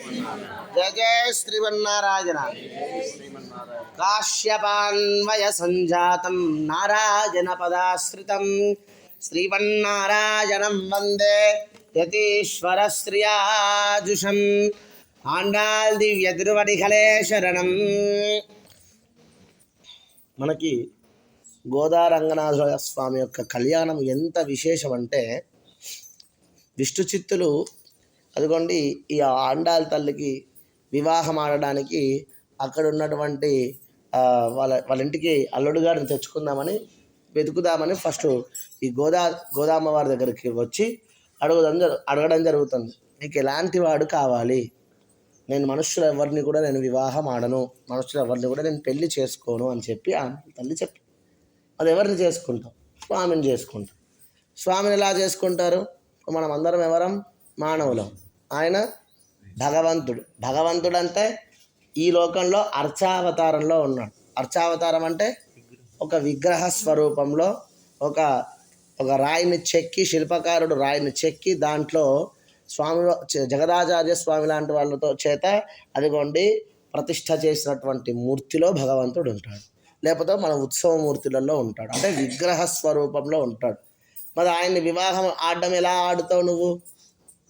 జయ జయ శ్రీమన్నారాయణ కాశ్యపాన్వయ సంజాతం నారాయణ పదాశ్రితం. శ్రీమన్నారాయణం వందే యతీశ్వర శ్రియాజుషం ఆండాల్ దివ్య తిరువడికలే శరణం మనకి గోదారంగనాథ స్వామి యొక్క కళ్యాణం ఎంత విశేషం అంటే విష్ణు చిత్తులు అదిగోండి ఈ ఆండాల తల్లికి వివాహం ఆడడానికి అక్కడ ఉన్నటువంటి వాళ్ళ వాళ్ళ ఇంటికి అల్లుడు గారిని తెచ్చుకుందామని వెతుకుదామని ఫస్ట్ ఈ గోదా గోదామ్మ వారి దగ్గరికి వచ్చి అడగడం అడగడం జరుగుతుంది. నీకు ఎలాంటి వాడు కావాలి? నేను మనుషులు ఎవరిని కూడా నేను వివాహం ఆడను. మనుషులు ఎవరిని కూడా నేను పెళ్ళి చేసుకోను అని చెప్పి ఆ తల్లి చెప్పి అది ఎవరిని చేసుకుంటాం స్వామిని చేసుకుంటాం. స్వామిని ఎలా చేసుకుంటారు? మనం అందరం ఎవరం? మానవులం. ఆయన భగవంతుడు. భగవంతుడు అంటే ఈ లోకంలో అర్చావతారంలో ఉన్నాడు. అర్చావతారం అంటే ఒక విగ్రహ స్వరూపంలో ఒక ఒక రాయిని చెక్కి శిల్పకారుడు రాయిని చెక్కి దాంట్లో స్వామి జగదాచార్య స్వామి లాంటి వాళ్ళతో చేత అదిగోండి ప్రతిష్ట చేసినటువంటి మూర్తిలో భగవంతుడు ఉంటాడు. లేకపోతే మన ఉత్సవ మూర్తులలో ఉంటాడు. అంటే విగ్రహ స్వరూపంలో ఉంటాడు. మరి ఆయన్ని వివాహం ఆడడం ఎలా ఆడుతావు నువ్వు?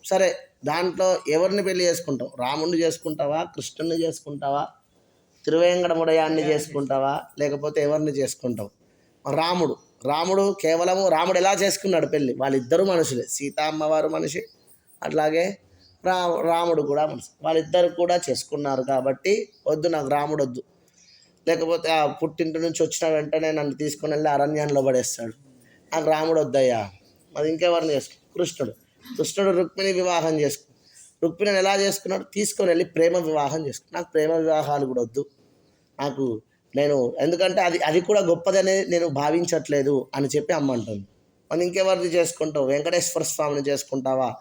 సరే దాంట్లో ఎవరిని పెళ్ళి చేసుకుంటావు? రాముడిని చేసుకుంటావా? కృష్ణుని చేసుకుంటావా? తిరువేంకటముడయాన్ని చేసుకుంటావా? లేకపోతే ఎవరిని చేసుకుంటావు? రాముడు. రాముడు కేవలము రాముడు ఎలా చేసుకున్నాడు పెళ్ళి వాళ్ళిద్దరూ మనుషులే. సీతామ్మవారు మనిషి అట్లాగే రా రాముడు కూడా మనిషి. వాళ్ళిద్దరు కూడా చేసుకున్నారు కాబట్టి వద్దు నాకు రాముడు వద్దు. లేకపోతే ఆ పుట్టింటి నుంచి వచ్చిన వెంటనే నన్ను తీసుకుని వెళ్ళి అరణ్యంలో పడేస్తాడు. నాకు రాముడు వద్దయ్యా. మరి ఇంకెవరిని చేసుకు కృష్ణుడు. కృష్ణుడు రుక్మిణి వివాహం చేసుకున్నాడు రుక్మిణిని ఎలా చేసుకున్నాడు? తీసుకొని వెళ్ళి ప్రేమ వివాహం చేసుకున్నాడు నాకు ప్రేమ వివాహాలు కూడా వద్దు. నాకు నేను ఎందుకంటే అది అది కూడా గొప్పదనే నేను భావించట్లేదు అని చెప్పి అమ్మ అంటుంది. మరి ఇంకెవరిని చేసుకుంటావు? వెంకటేశ్వర స్వామిని చేసుకుంటావా?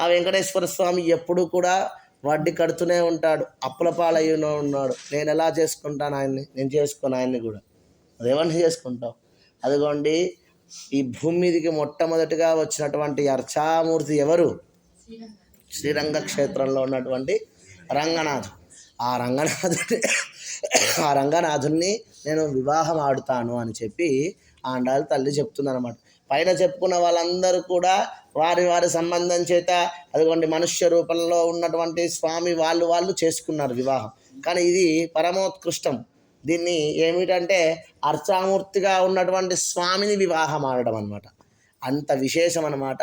ఆ వెంకటేశ్వర స్వామి ఎప్పుడు కూడా వడ్డీ కడుతూనే ఉంటాడు. అప్పుల పాలయ్యనే ఉన్నాడు. నేను ఎలా చేసుకుంటాను ఆయన్ని? నేను చేసుకోను ఆయన్ని కూడా. అదేమన్నా చేసుకుంటావు? అదిగోండి ఈ భూమి మీదకి మొట్టమొదటిగా వచ్చినటువంటి అర్చామూర్తి ఎవరు? శ్రీరంగ క్షేత్రంలో ఉన్నటువంటి రంగనాథ్. ఆ రంగనాథుని ఆ రంగనాథుని నేను వివాహం ఆడుతాను అని చెప్పి ఆండాలు తల్లి చెప్తుందనమాట పైన చెప్పుకున్న వాళ్ళందరూ కూడా వారి వారి సంబంధం చేత అదిగోండి మనుష్య రూపంలో ఉన్నటువంటి స్వామి వాళ్ళు వాళ్ళు చేసుకున్నారు వివాహం. కానీ ఇది పరమోత్కృష్టం. దీన్ని ఏమిటంటే అర్చామూర్తిగా ఉన్నటువంటి స్వామిని వివాహం ఆడడం అనమాట అంత విశేషం అనమాట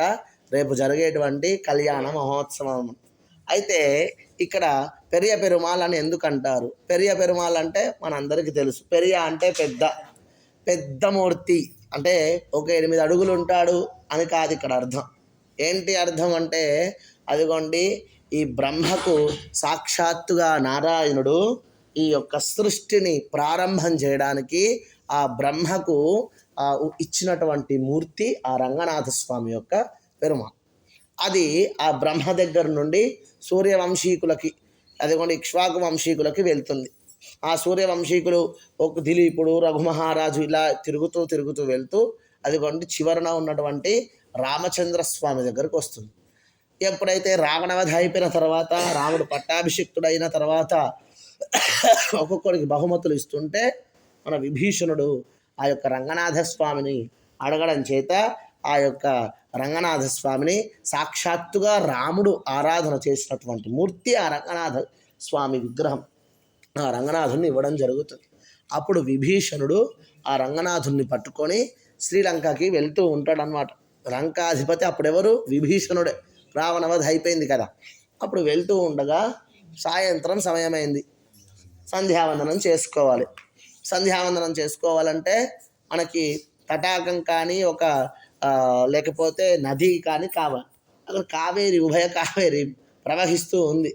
రేపు జరిగేటువంటి కళ్యాణ మహోత్సవం. అయితే ఇక్కడ పెరియ పెరుమాల్ అని ఎందుకు అంటారు పెరియ పెరుమాల్ అంటే మనందరికీ తెలుసు. పెరియ అంటే పెద్ద. పెద్ద మూర్తి. అంటే ఒక ఎనిమిది అడుగులు ఉంటాడు అని కాదు ఇక్కడ అర్థం. ఏంటి అర్థం అంటే అదిగోండి ఈ బ్రహ్మకు సాక్షాత్తుగా నారాయణుడు ఈ యొక్క సృష్టిని ప్రారంభం చేయడానికి ఆ బ్రహ్మకు ఆ ఇచ్చినటువంటి మూర్తి ఆ రంగనాథ స్వామి యొక్క పెరుమ. అది ఆ బ్రహ్మ దగ్గర నుండి సూర్యవంశీకులకి అదిగోండి ఇక్ష్వాకు వంశీకులకి వెళ్తుంది. ఆ సూర్యవంశీకులు ఒక దిలీపుడు రఘుమహారాజు ఇలా తిరుగుతూ తిరుగుతూ వెళ్తూ అదిగోండి చివరన ఉన్నటువంటి రామచంద్ర స్వామి దగ్గరకు వస్తుంది. ఎప్పుడైతే రావణవధ అయిపోయిన తర్వాత రాముడు పట్టాభిషిక్తుడైన తర్వాత ఒక్కొక్కడికి బహుమతులు ఇస్తుంటే మన విభీషణుడు ఆ యొక్క రంగనాథ స్వామిని అడగడం చేత ఆ యొక్క రంగనాథ స్వామిని సాక్షాత్తుగా రాముడు ఆరాధన చేసినటువంటి మూర్తి ఆ రంగనాథ స్వామి విగ్రహం. ఆ రంగనాథుని ఇవ్వడం జరుగుతుంది. అప్పుడు విభీషణుడు ఆ రంగనాథుని పట్టుకొని శ్రీలంకకి వెళ్తూ ఉంటాడనమాట లంకాధిపతి అప్పుడెవరు? విభీషణుడే. రావణవధ అయిపోయింది కదా. అప్పుడు వెళ్తూ ఉండగా సాయంత్రం సమయమైంది. సంధ్యావందనం చేసుకోవాలి. సంధ్యావందనం చేసుకోవాలంటే మనకి తటాకం కానీ ఒక లేకపోతే నది కానీ కావాలి. అక్కడ కావేరి ఉభయ కావేరి ప్రవహిస్తూ ఉంది.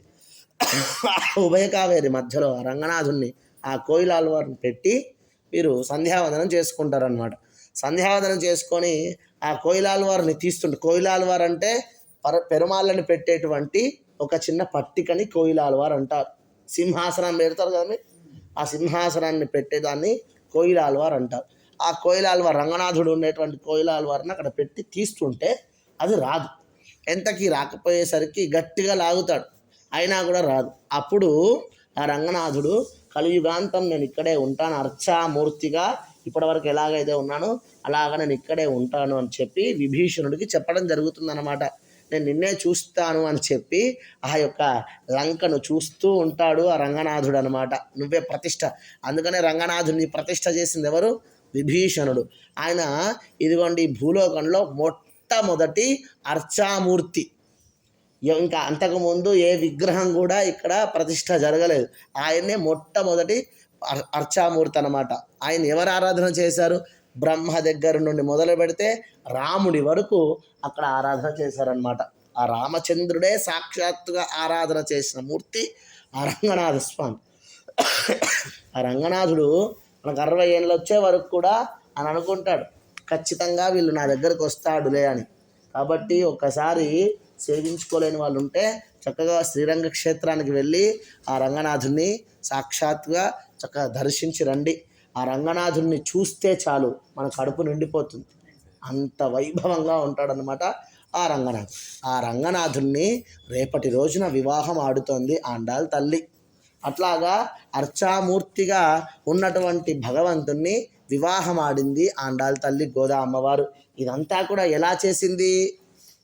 ఉభయ కావేరి మధ్యలో రంగనాథుణ్ణి ఆ కోయిలాలవారిని పెట్టి మీరు సంధ్యావందనం చేసుకుంటారనమాట సంధ్యావందనం చేసుకొని ఆ కోయిలాలవారిని తీస్తుంటారు తీస్తుంటే అంటే పర పెరుమాళ్ళని పెట్టేటువంటి ఒక చిన్న పట్టికని కోయిలాలవారు అంటారు. సింహాసనం పెడతారు కదా మీరు? ఆ సింహాసనాన్ని పెట్టేదాన్ని కోయిలాల్వార్ అంటారు. ఆ కోయిలాల్వార్ రంగనాథుడు ఉండేటువంటి కోయిలాల్వారిని అక్కడ పెట్టి తీస్తుంటే అది రాదు. ఎంతకి రాకపోయేసరికి గట్టిగా లాగుతాడు. అయినా కూడా రాదు. అప్పుడు ఆ రంగనాథుడు కలియుగాంతం నేను ఇక్కడే ఉంటాను. అర్చామూర్తిగా ఇప్పటివరకు ఎలాగైతే ఉన్నానో అలాగ నేను ఇక్కడే ఉంటాను అని చెప్పి విభీషణుడికి చెప్పడం జరుగుతుందన్నమాట. నేను నిన్నే చూస్తాను అని చెప్పి ఆ యొక్క లంకను చూస్తూ ఉంటాడు ఆ రంగనాథుడు అనమాట నువ్వే ప్రతిష్ట. అందుకనే రంగనాథుడిని ప్రతిష్ట చేసింది ఎవరు? విభీషణుడు. ఆయన ఇదిగోండి భూలోకంలో మొట్టమొదటి అర్చామూర్తి. ఇంకా అంతకుముందు ఏ విగ్రహం కూడా ఇక్కడ ప్రతిష్ట జరగలేదు. ఆయన్నే మొట్టమొదటి అర్చామూర్తి అనమాట ఆయన ఎవరు ఆరాధన చేశారు? బ్రహ్మ దగ్గర నుండి మొదలు పెడితే రాముడి వరకు అక్కడ ఆరాధన చేశారనమాట ఆ రామచంద్రుడే సాక్షాత్తుగా ఆరాధన చేసిన మూర్తి ఆ రంగనాథ స్వామి. ఆ రంగనాథుడు మనకు అరవై ఏళ్ళు వచ్చే వరకు కూడా అని అనుకుంటాడు. ఖచ్చితంగా వీళ్ళు నా దగ్గరకు వస్తాడులే అని. కాబట్టి ఒక్కసారి సేవించుకోలేని వాళ్ళు ఉంటే చక్కగా శ్రీరంగ క్షేత్రానికి వెళ్ళి ఆ రంగనాథుని సాక్షాత్తుగా చక్కగా దర్శించి రండి. ఆ రంగనాథుడిని చూస్తే చాలు మన కడుపు నిండిపోతుంది. అంత వైభవంగా ఉంటాడనమాట ఆ రంగనాథ్. ఆ రంగనాథుణ్ణి రేపటి రోజున వివాహం ఆడుతోంది ఆండాల్ తల్లి. అట్లాగా అర్చామూర్తిగా ఉన్నటువంటి భగవంతుణ్ణి వివాహం ఆడింది ఆండాల్ తల్లి గోదా అమ్మవారు. ఇదంతా కూడా ఎలా చేసింది?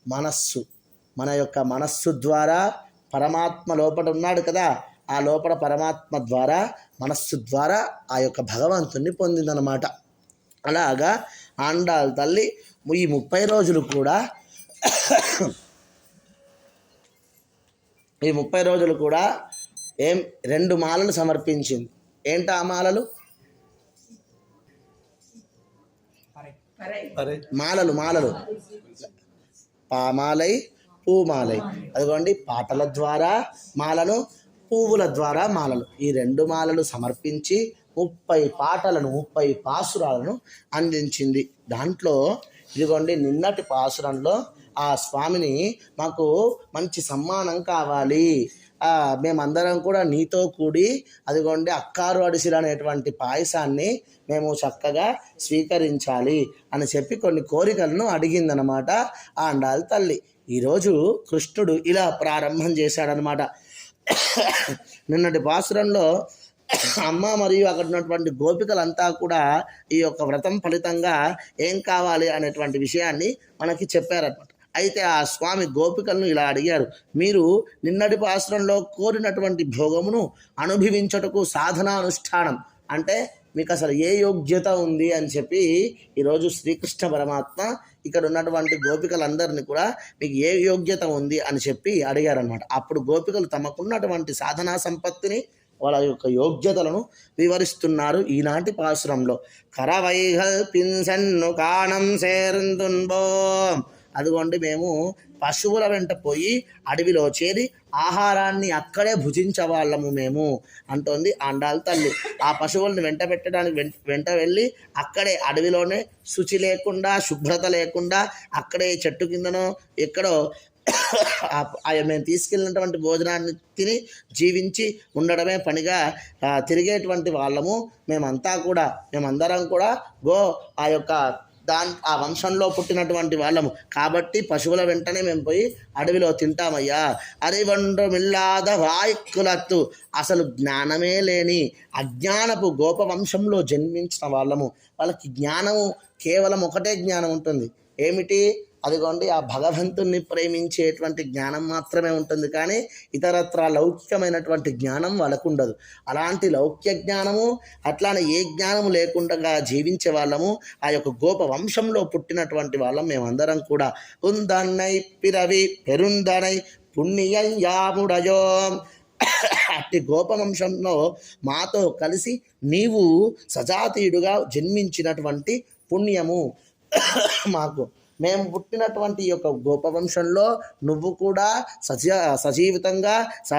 మనస్సు. మన యొక్క మనస్సు ద్వారా పరమాత్మ లోపల ఉన్నాడు కదా. ఆ లోపల పరమాత్మ ద్వారా మనస్సు ద్వారా ఆ యొక్క భగవంతుణ్ణి పొందిందనమాట అలాగా ఆండాల్ తల్లి ఈ ముప్పై రోజులు కూడా ఈ ముప్పై రోజులు కూడా ఏం రెండు మాలలు సమర్పించింది. ఏంటి ఆ మాలలు? మాలలు మాలలు. పామాలై పూమాలై అదిగోండి పాటల ద్వారా మాలను పువ్వుల ద్వారా మాలలు. ఈ రెండు మాలలు సమర్పించి ముప్పై పాటలను ముప్పై పాసురాలను అందించింది. దాంట్లో ఇదిగోండి నిన్నటి పాసురంలో ఆ స్వామిని మాకు మంచి సమ్మానం కావాలి. మేమందరం కూడా నీతో కూడి అదిగోండి అక్కారు అడిసిలు అనేటువంటి పాయసాన్ని మేము చక్కగా స్వీకరించాలి అని చెప్పి కొన్ని కోరికలను అడిగిందనమాట ఆ అండాలి తల్లి. ఈరోజు కృష్ణుడు ఇలా ప్రారంభం చేశాడనమాట. నిన్నటి పాసురంలో అమ్మ మరియు అక్కడ ఉన్నటువంటి గోపికలంతా కూడా ఈ యొక్క వ్రతం ఫలితంగా ఏం కావాలి అనేటువంటి విషయాన్ని మనకి చెప్పారనమాట అయితే ఆ స్వామి గోపికలను ఇలా అడిగారు మీరు నిన్నటి పాసురంలో కోరినటువంటి భోగమును అనుభవించటకు సాధనానుష్ఠానం అంటే మీకు అసలు ఏ యోగ్యత ఉంది అని చెప్పి ఈరోజు శ్రీకృష్ణ పరమాత్మ ఇక్కడ ఉన్నటువంటి గోపికలందరినీ కూడా మీకు ఏ యోగ్యత ఉంది అని చెప్పి అడిగారనమాట అప్పుడు గోపికలు తమకున్నటువంటి సాధనా సంపత్తిని వాళ్ళ యొక్క యోగ్యతలను వివరిస్తున్నారు ఈనాటి పాశురంలో. కరవైహల్ పింసన్ను కాణం సేరుందున్బో. అదిగోండి మేము పశువుల వెంట పోయి అడవిలో చేరి ఆహారాన్ని అక్కడే భుజించవాళ్ళము మేము అంటోంది అండాల తల్లి. ఆ పశువులను వెంట పెట్టడానికి వెంట వెంట వెళ్ళి అక్కడే అడవిలోనే శుచి లేకుండా శుభ్రత లేకుండా అక్కడే చెట్టు కిందనో ఎక్కడో ఆ- మేము తీసుకెళ్ళినటువంటి భోజనాన్ని తిని జీవించి ఉండడమే పనిగా తిరిగేటువంటి వాళ్ళము మేమంతా కూడా. మేమందరం కూడా గో ఆ యొక్క దాని ఆ వంశంలో పుట్టినటువంటి వాళ్ళము. కాబట్టి పశువుల వెంటనే మేము పోయి అడవిలో తింటామయ్యా. అరివండ్రమిల్లాద వాయిక్కులత్తు. అసలు జ్ఞానమే లేని అజ్ఞానపు గోప వంశంలో జన్మించిన వాళ్ళము. వాళ్ళకి జ్ఞానము కేవలం ఒకటే జ్ఞానం ఉంటుంది. ఏమిటి? అదిగోండి ఆ భగవంతుణ్ణి ప్రేమించేటువంటి జ్ఞానం మాత్రమే ఉంటుంది. కానీ ఇతరత్ర లౌకికమైనటువంటి జ్ఞానం వాళ్ళకు ఉండదు అలాంటి లౌక్య జ్ఞానము అట్లానే ఏ జ్ఞానము లేకుండా జీవించే వాళ్ళము ఆ యొక్క గోప వంశంలో పుట్టినటువంటి వాళ్ళం మేమందరం కూడా. ఉందన్నై పిరవి పెరుందనై పుణ్యం యాముడయో అట్టి గోపవంశంలో మాతో కలిసి నీవు సజాతీయుడుగా జన్మించినటువంటి పుణ్యము. మాకు మేము పుట్టినటువంటి ఈ యొక్క గోపవంశంలో నువ్వు కూడా సజీ సజీవితంగా స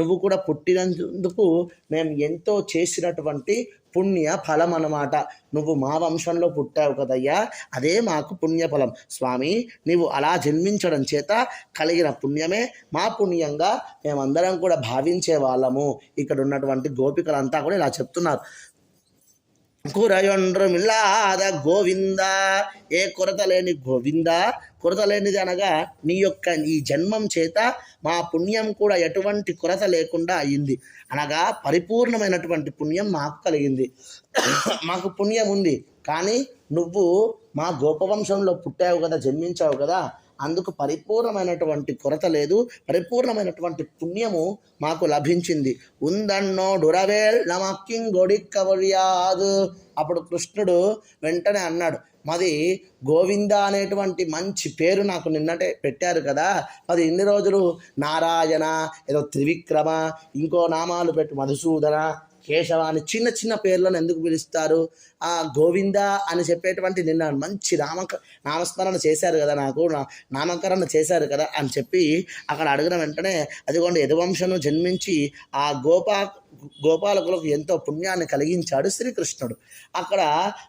నువ్వు కూడా పుట్టినందుకు మేము ఎంతో చేసినటువంటి పుణ్య ఫలం అన్నమాట. నువ్వు మా వంశంలో పుట్టావు కదయ్యా. అదే మాకు పుణ్యఫలం. స్వామి నీవు అలా జన్మించడం చేత కలిగిన పుణ్యమే మా పుణ్యంగా మేమందరం కూడా భావించే వాళ్ళము. ఇక్కడ ఉన్నటువంటి గోపికలంతా కూడా ఇలా చెప్తున్నారు. కురయొండ్రమిల్లాద గోవింద. ఏ కొరత లేని గోవింద. కొరత లేనిది అనగా నీ యొక్క ఈ జన్మం చేత మా పుణ్యం కూడా ఎటువంటి కొరత లేకుండా అయింది. అనగా పరిపూర్ణమైనటువంటి పుణ్యం మాకు కలిగింది. మాకు పుణ్యం ఉంది. కానీ నువ్వు మా గోపవంశంలో పుట్టావు కదా జన్మించావు కదా అందుకు పరిపూర్ణమైనటువంటి కొరత లేదు. పరిపూర్ణమైనటువంటి పుణ్యము మాకు లభించింది. ఉందన్నో డురవేల్ నమక్కింగొడిక్కవరియాదు అప్పుడు కృష్ణుడు వెంటనే అన్నాడు మాది గోవింద అనేటువంటి మంచి పేరు నాకు నిన్నటే పెట్టారు కదా. అది ఇన్ని రోజులు నారాయణ ఏదో త్రివిక్రమ ఇంకో నామాలు పెట్టి మధుసూదన కేశవ అని చిన్న చిన్న పేర్లను ఎందుకు పిలుస్తారు? ఆ గోవింద అని చెప్పేటువంటి నిన్న మంచి నామక నామస్మరణ చేశారు కదా నాకు నా- నామకరణ చేశారు కదా అని చెప్పి అక్కడ అడిగిన వెంటనే అదిగోండి యదువంశను జన్మించి ఆ గోపా గోపాలకులకు ఎంతో పుణ్యాన్ని కలిగించాడు శ్రీకృష్ణుడు. అక్కడ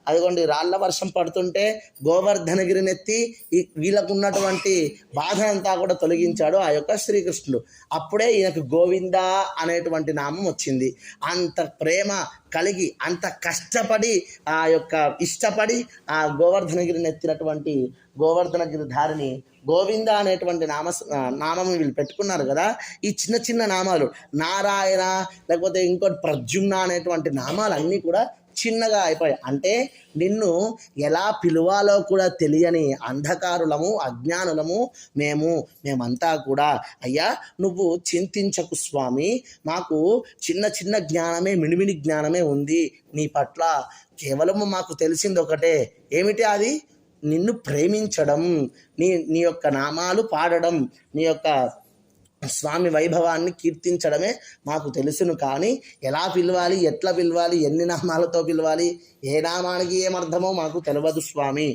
అదిగోండి రాళ్ళ వర్షం పడుతుంటే గోవర్ధనగిరినెత్తి ఈ వీళ్ళకు ఉన్నటువంటి బాధ అంతా కూడా తొలగించాడు ఆ యొక్క శ్రీకృష్ణుడు. అప్పుడే ఈయనకు గోవింద అనేటువంటి నామం వచ్చింది. అంత ప్రేమ కలిగి అంత కష్టపడి ఆ యొక్క ఇష్టపడి ఆ గోవర్ధనగిరిని ఎత్తినటువంటి గోవర్ధనగిరి ధారిని గోవింద అనేటువంటి నామ నామం వీళ్ళు పెట్టుకున్నారు కదా ఈ చిన్న చిన్న నామాలు నారాయణ లేకపోతే ఇంకోటి ప్రద్యుమ్న అనేటువంటి నామాలన్నీ కూడా చిన్నగా అయిపోయాయి అంటే నిన్ను ఎలా పిలువాలో కూడా తెలియని అంధకారులము అజ్ఞానులము మేము మేమంతా కూడా అయ్యా నువ్వు చింతించకు స్వామి మాకు చిన్న చిన్న జ్ఞానమే మిడిమిడి జ్ఞానమే ఉంది నీ పట్ల. కేవలము మాకు తెలిసింది ఒకటే. ఏమిటి అది? నిన్ను ప్రేమించడం నీ నీ యొక్క నామాలు పాడడం నీ యొక్క స్వామి వైభవాన్ని కీర్తించడమే మాకు తెలుసును. కానీ ఎలా పిలవాలి ఎట్లా పిలవాలి ఎన్ని నామాలతో పిలవాలి ఏ నామానికి ఏమర్థమో మాకు తెలియదు స్వామి.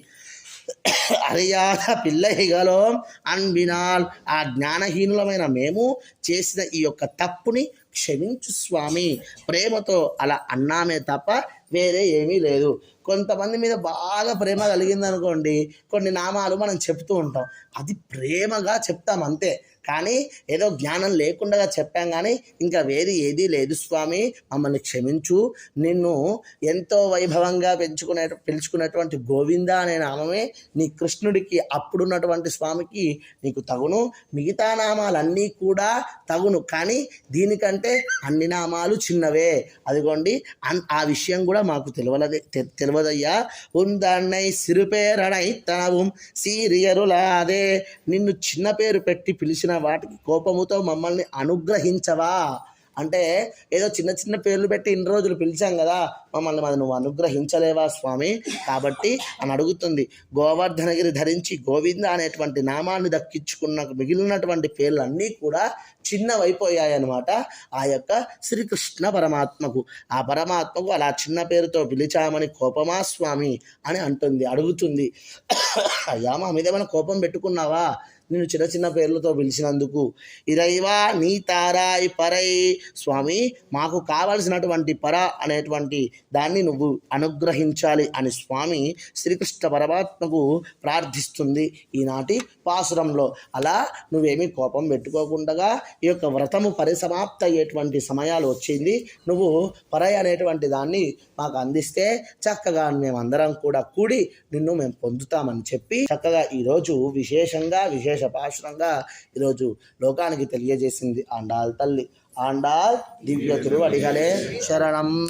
అరియాద పిల్లహిగలో అన్బినాల్ ఆ జ్ఞానహీనులమైన మేము చేసిన ఈ యొక్క తప్పుని క్షమించు స్వామి. ప్రేమతో అలా అన్నామే తప్ప వేరే ఏమీ లేదు. కొంతమంది మీద బాగా ప్రేమ కలిగిందనుకోండి కొన్ని నామాలు మనం చెప్తూ ఉంటాం. అది ప్రేమగా చెప్తాం అంతే. కానీ ఏదో జ్ఞానం లేకుండా చెప్పాం కానీ ఇంకా వేరే ఏదీ లేదు స్వామి. మమ్మల్ని క్షమించు. నిన్ను ఎంతో వైభవంగా పెంచుకునే పిలుచుకున్నటువంటి గోవింద అనే నామమే నీ కృష్ణుడికి అప్పుడున్నటువంటి స్వామికి నీకు తగును. మిగతా నామాలన్నీ కూడా తగును. కానీ దీనికంటే అన్ని నామాలు చిన్నవే. అదిగోండి అన్- ఆ విషయం కూడా మాకు తెలియలదే తె- తెలియదయ్యా. ఉందన్నై సిరుపేరణై తనవు. సీరియరులాదే. నిన్ను చిన్న పేరు పెట్టి పిలిచిన వాటికి కోపముతో మమ్మల్ని అనుగ్రహించవా? అంటే ఏదో చిన్న చిన్న పేర్లు పెట్టి ఇన్ని రోజులు పిలిచాం కదా మమ్మల్ని మరి నువ్వు అనుగ్రహించలేవా స్వామి? కాబట్టి అని అడుగుతుంది. గోవర్ధనగిరి ధరించి గోవింద అనేటువంటి నామాన్ని దక్కించుకున్న మిగిలినటువంటి పేర్లన్నీ కూడా చిన్నవైపోయాయన్నమాట ఆ యొక్క శ్రీకృష్ణ పరమాత్మకు. ఆ పరమాత్మకు అలా చిన్న పేరుతో పిలిచామని కోపమా స్వామి? అని అంటుంది అడుగుతుంది. అయ్యా మా మీద ఏమైనా కోపం పెట్టుకున్నావా? నేను చిన్న చిన్న పేర్లతో పిలిచినందుకు ఇరైవా నీ తారాయి పరై స్వామి మాకు కావలసినటువంటి పర అనేటువంటి దాన్ని నువ్వు అనుగ్రహించాలి అని స్వామి శ్రీకృష్ణ పరమాత్మకు ప్రార్థిస్తుంది ఈనాటి పాసురంలో. అలా నువ్వేమీ కోపం పెట్టుకోకుండా ఈ యొక్క వ్రతము పరిసమాప్త అయ్యేటువంటి సమయాలు వచ్చింది. నువ్వు పరై అనేటువంటి దాన్ని మాకు అందిస్తే చక్కగా మేమందరం కూడా కూడి నిన్ను మేము పొందుతామని చెప్పి చక్కగా ఈరోజు విశేషంగా విశేష పాశురంగా ఈరోజు లోకానికి తెలియజేసింది ఆండాల్ తల్లి. ఆండాల్ దివ్య తిరువడిగలే శరణం.